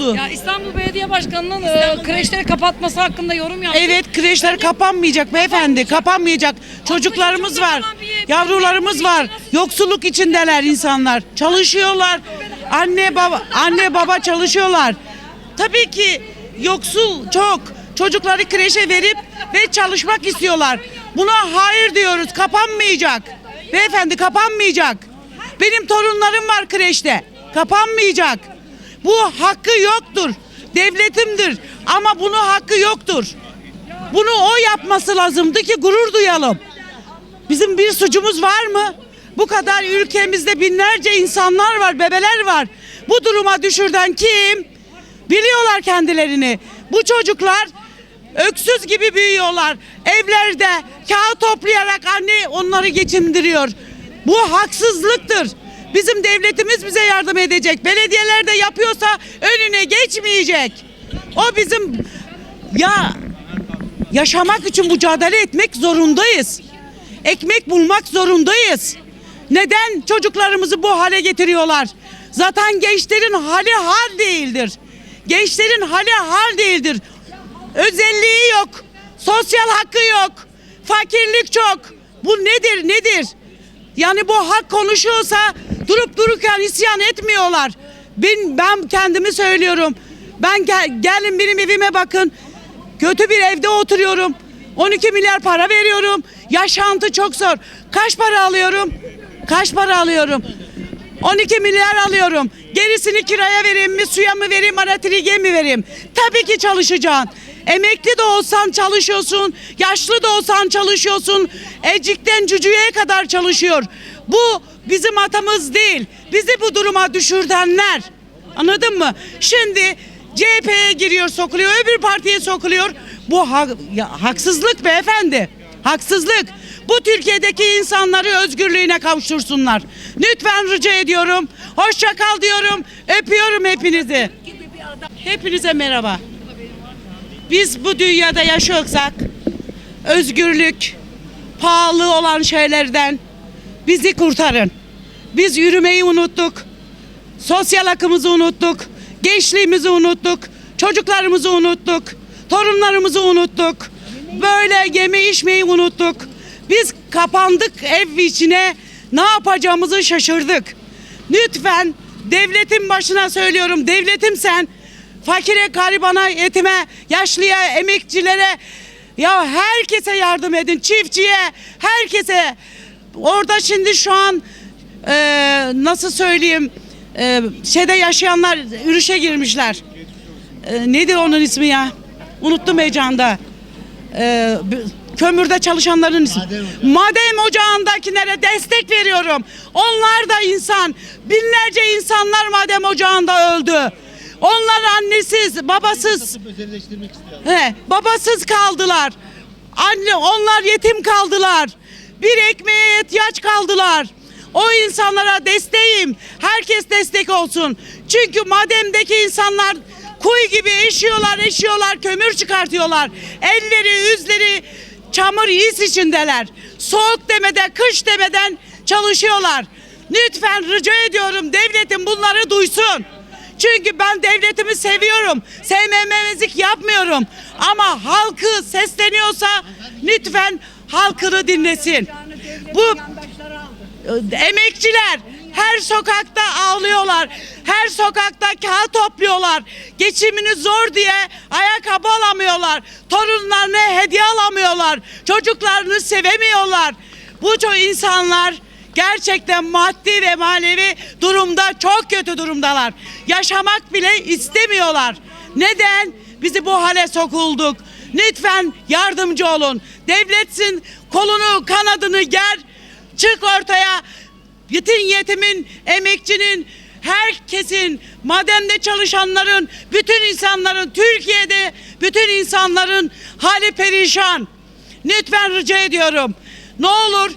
oldu. Ya İstanbul Belediye Başkanı'nın e, kreşleri kapatması hakkında yorum yaptı. Evet kreşler kapanmayacak beyefendi kapanmayacak. Çocuklarımız var. Yavrularımız var. Yoksulluk içindeler insanlar. Çalışıyorlar. Anne baba anne baba çalışıyorlar. Tabii ki yoksul çok. Çocukları kreşe verip ve çalışmak istiyorlar. Buna hayır diyoruz. Kapanmayacak. Beyefendi kapanmayacak. Benim torunlarım var kreşte. Kapanmayacak. Bu hakkı yoktur. Devletimdir. Ama bunu hakkı yoktur. Bunu o yapması lazımdı ki gurur duyalım. Bizim bir suçumuz var mı? Bu kadar ülkemizde binlerce insanlar var, bebeler var. Bu duruma düşürden kim? Biliyorlar kendilerini. Bu çocuklar öksüz gibi büyüyorlar. Evlerde kağıt toplayarak anne onları geçindiriyor. Bu haksızlıktır. Bizim devletimiz bize yardım edecek. Belediyeler de yapıyorsa önüne geçmeyecek. O bizim ya yaşamak için mücadele etmek zorundayız. Ekmek bulmak zorundayız. Neden çocuklarımızı bu hale getiriyorlar? Zaten gençlerin hali hal değildir. Gençlerin hali hal değildir. Özelliği yok. Sosyal hakkı yok. Fakirlik çok. Bu nedir nedir? Yani bu hak konuşuyorsa durup dururken isyan etmiyorlar. Ben, ben kendimi söylüyorum. Ben gel, gelin benim evime bakın. Kötü bir evde oturuyorum. 12 milyar para veriyorum. Yaşantı çok zor. Kaç para alıyorum? Kaç para alıyorum? 12 milyar alıyorum. Gerisini kiraya vereyim mi, suya mı vereyim, elektriğe mi vereyim? Tabii ki çalışacaksın. Emekli de olsan çalışıyorsun, yaşlı da olsan çalışıyorsun. Ecikten cücüğe kadar çalışıyor. Bu bizim hatamız değil. Bizi bu duruma düşürdenler. Anladın mı? Şimdi CHP'ye giriyor, sokuluyor, öbür partiye sokuluyor. Bu ha- ya, haksızlık beyefendi. Haksızlık. Bu Türkiye'deki insanları özgürlüğüne kavuştursunlar. Lütfen rica ediyorum. Hoşça kal diyorum. Öpüyorum hepinizi. Hepinize merhaba. Biz bu dünyada yaşıyorsak özgürlük, pahalı olan şeylerden bizi kurtarın. Biz yürümeyi unuttuk. Sosyal hakkımızı unuttuk. Gençliğimizi unuttuk. Çocuklarımızı unuttuk. Torunlarımızı unuttuk. Böyle yeme içmeyi unuttuk. Kapandık ev içine ne yapacağımızı şaşırdık. Lütfen devletin başına söylüyorum. Devletim sen fakire, garibana, yetime, yaşlıya, emekçilere ya herkese yardım edin. Çiftçiye, herkese. Orada şimdi şu an e, nasıl söyleyeyim e, şeyde yaşayanlar ürüşe girmişler. E, nedir onun ismi ya? Unuttum heyecanda. E, kömürde çalışanların ismi. Maden ocağındakilere destek veriyorum. Onlar da insan. Binlerce insanlar maden ocağında öldü. Onlar annesiz, babasız, he, babasız kaldılar. Anne, onlar yetim kaldılar. Bir ekmeğe ihtiyaç kaldılar. O insanlara desteğim. Herkes destek olsun. Çünkü mademdeki insanlar kuy gibi eşiyorlar, eşiyorlar, kömür çıkartıyorlar. Elleri, yüzleri çamur is içindeler. Soğuk demeden, kış demeden çalışıyorlar. Lütfen rica ediyorum devletin bunları duysun. Çünkü ben devletimi seviyorum. Sevmemezlik yapmıyorum. Ama halkı sesleniyorsa lütfen halkını dinlesin. Bu emekçiler her sokakta ağlıyorlar. Her sokakta kağıt topluyorlar. Geçimini zor diye ayakkabı alamıyorlar. Torunlarına hediye alamıyorlar. Çocuklarını sevemiyorlar. Bu ço- insanlar gerçekten maddi ve manevi durumda çok kötü durumdalar. Yaşamak bile istemiyorlar. Neden? Bizi bu hale sokulduk. Lütfen yardımcı olun. Devletsin kolunu kanadını ger. Çık ortaya. Bütün yetimin, emekçinin, herkesin, madende çalışanların, bütün insanların, Türkiye'de bütün insanların hali perişan. Lütfen rica ediyorum. Ne olur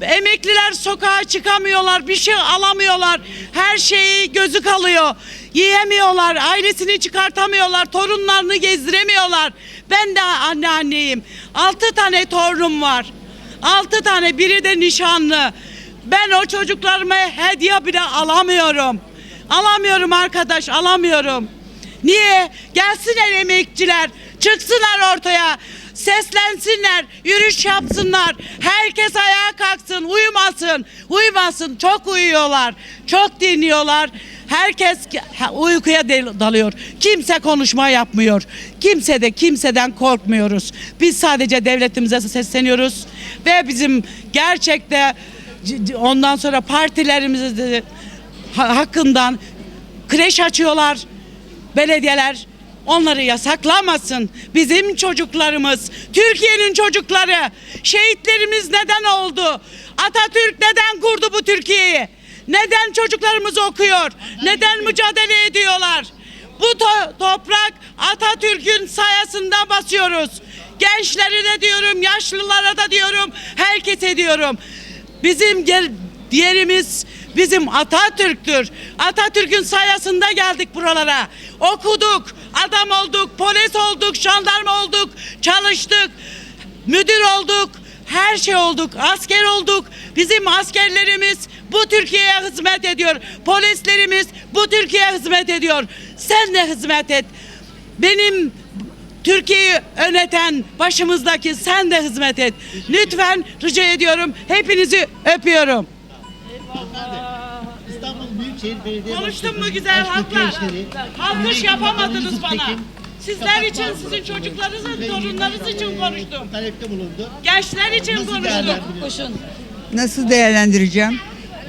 Emekliler sokağa çıkamıyorlar, bir şey alamıyorlar. Her şeyi gözü kalıyor. Yiyemiyorlar, ailesini çıkartamıyorlar, torunlarını gezdiremiyorlar. Ben de anne anneyim. Altı tane torunum var. Altı tane, biri de nişanlı. Ben o çocuklarıma hediye bile alamıyorum. Alamıyorum arkadaş, alamıyorum. Niye? Gelsinler emekçiler, çıksınlar ortaya, seslensinler, yürüyüş yapsınlar. Herkes ayağa kalksın, uyumasın, uyumasın. Çok uyuyorlar, çok dinliyorlar. Herkes uykuya dalıyor. Kimse konuşma yapmıyor. Kimse de kimseden korkmuyoruz. Biz sadece devletimize sesleniyoruz ve bizim gerçekte ondan sonra partilerimizi de ha- hakkından kreş açıyorlar belediyeler onları yasaklamasın. Bizim çocuklarımız, Türkiye'nin çocukları, şehitlerimiz neden oldu? Atatürk neden kurdu bu Türkiye'yi? Neden çocuklarımız okuyor? Neden mücadele ediyorlar? Bu to- toprak Atatürk'ün sayesinde basıyoruz. Gençlere de diyorum, yaşlılara da diyorum, herkese diyorum. Bizim gel diğerimiz bizim Atatürk'tür. Atatürk'ün sayesinde geldik buralara. Okuduk, adam olduk, polis olduk, jandarma olduk, çalıştık, müdür olduk, her şey olduk, asker olduk. Bizim askerlerimiz bu Türkiye'ye hizmet ediyor. Polislerimiz bu Türkiye'ye hizmet ediyor. Sen de hizmet et. Benim Türkiye'yi yöneten başımızdaki sen de hizmet et. Lütfen rica ediyorum. Hepinizi öpüyorum. İstanbul Büyükşehir Belediye Konuştum mu güzel halklar? Alkış yapamadınız bana. Tekin, Sizler için, sizin çocuklarınızın, torunlarınız için konuştum. Talepte bulundu. Gençler için Nasıl konuştum. Koşun. Nasıl değerlendireceğim?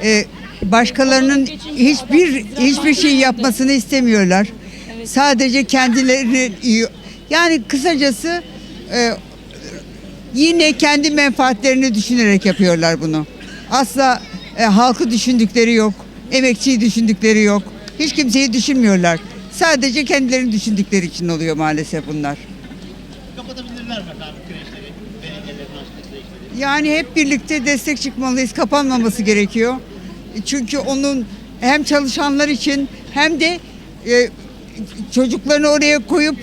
Ee, başkalarının hiçbir hiçbir şey yapmasını istemiyorlar. Sadece kendilerini iyi. Yani kısacası e, yine kendi menfaatlerini düşünerek yapıyorlar bunu. Asla e, halkı düşündükleri yok. Emekçiyi düşündükleri yok. Hiç kimseyi düşünmüyorlar. Sadece kendilerini düşündükleri için oluyor maalesef bunlar. Kapatabilirler mi efendim belediyelerin açtığı? Yani hep birlikte destek çıkmalıyız. Kapanmaması gerekiyor. Çünkü onun hem çalışanlar için hem de e, çocuklarını oraya koyup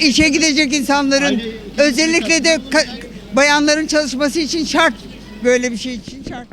işe gidecek insanların özellikle de bayanların çalışması için şart. Böyle bir şey için şart.